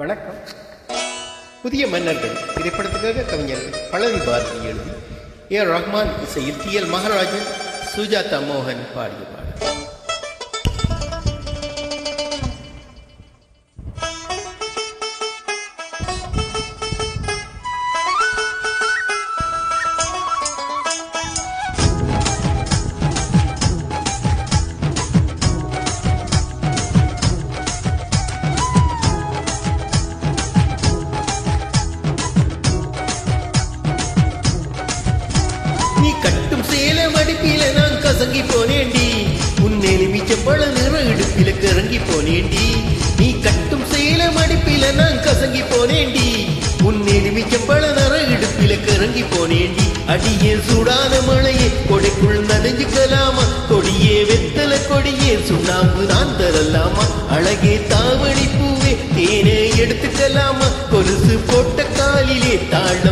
வணக்கம். புதிய மன்னர்கள் திரைப்படத்துக்காக கவிஞர் பழனி பாரதி எழுதி ஏ ரஹ்மான் இசையில் டி எல் மகாராஜன் சுஜாதா மோகன் பாடிய பாடல். சேலம் நான் கசங்கி போனேண்டி உன் எலுமிச்ச பழ நிற இடுப்பில கறங்கி போனேண்டி நீ கட்டும் சேலம் மடிப்பில நான் கசங்கி போனேண்டி உன் எலுமிச்ச பழ நிற இடுப்பில கறங்கி போனேண்டி அடியே சூடான மழையே கொடைக்குள் நனைஞ்சுக்கலாமா? கொடியே வெத்தல கொடியே சுண்ணாம்பு நான் தரலாமா? அழகே தாவணி பூவே தேனே எடுத்துக்கலாமா? கொலுசு போட்ட காலிலே தாழ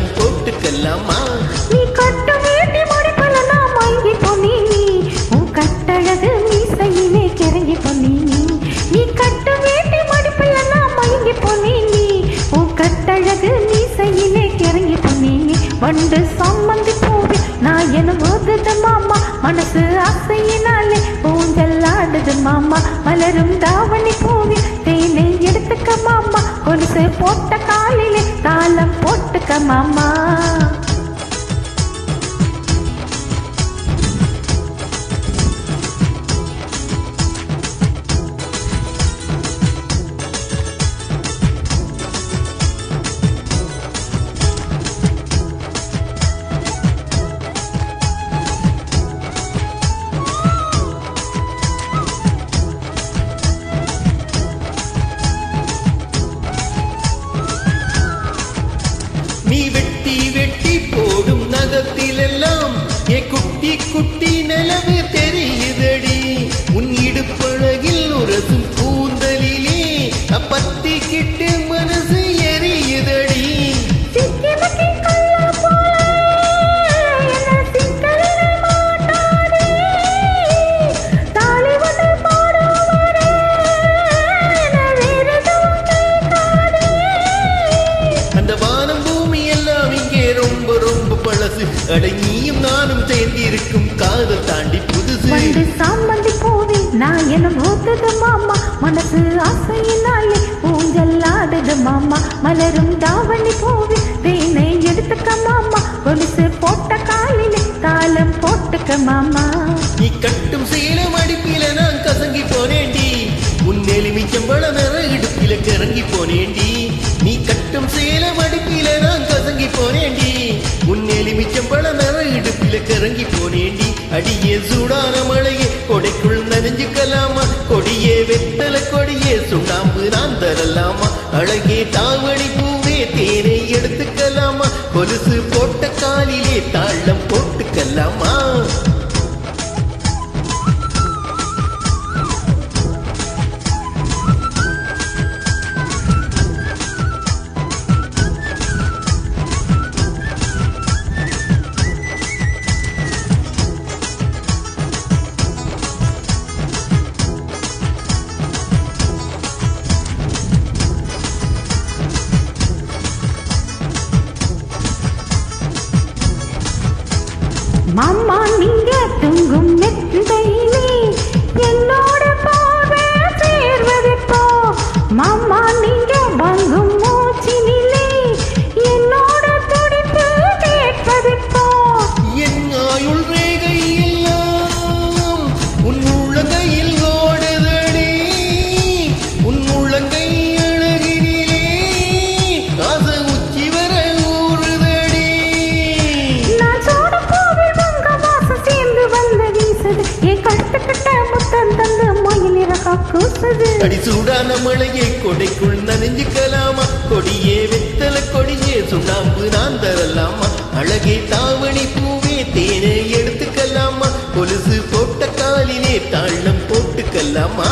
மாமா மலரும் தாவணி பூவி தேனை எடுத்துக்க மாமா. கொலுசு போட்ட காலிலே தாளம் போட்டுக்க மாமா. புதுசு வண்டு சாமந்தி பூவி நான் என ஊத்துது மாமா? மனசு ஆசையினாலே ஊஞ்சல் ஆடுது மாமா. மலரும் தாவணி பூவி தேனை எடுத்துக்க மாமா. கொலுசு போட்ட காலிலே தாளம் போட்டுக்க மாமா. நீ கட்டும் சேலம் அடிப்பில நான் கசங்கி போனேண்டி உன் எலுமிச்சம் பழ நிற இடுப்பில கிறங்கி போனேண்டி நீ கட்டும் சேலம் அடிப்பில நான் கசங்கி போனேண்டி உன் எலுமிச்சம் பழ நிற இடுப்பில கிறங்கி போனேண்டி அடியே சூடான மழையே கொடைக்குள் நனைஞ்சுக்கலாமா? கொடியே வெத்தல கொடியே சுண்ணாம்பு நான் தரலாமா? அழகே தாவணி பூவே தேனை எடுத்துக்கலாமா? கொலுசு போட்ட காலிலே தாளம் போட்டுக்கலாமா? மாமா நீ கூசுது. அடி சூடான மழையை கொடைக்குள் நனைஞ்சுக்கலாமா? கொடியே வெத்தல கொடியே சுண்ணாம்பு நான் தரலாமா அழகே தாவணி பூவே தேனை எடுத்துக்கலாமா? கொலுசு போட்ட காலிலே தாளம் போட்டுக்கலாமா?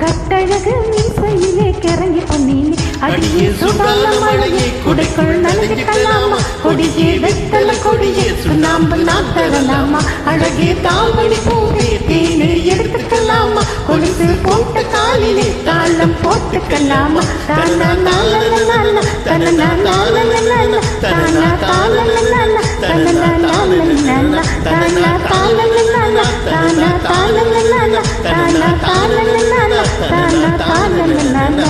கட்டழகு நீ. அடியே சுடால மழையை குடைக்குள் நனைஞ்சுக்கலாமா கொடியே வெத்தல கொடியே சுண்ணாம்பு நாம் தரலாமா அழகே தாம்படி பூவே தேனை எடுத்துக்கலாமா கொலுசு போட்ட காலிலே தாளம் போட்டுக்கலாமா தானா நாளல நாள தனனா நாளல நாள தானா தாளல நாள தனனா நாளல நாள தானா தாளல நாள தானா தாளல நாள தானா தாளல நாள தானா தாளல நாள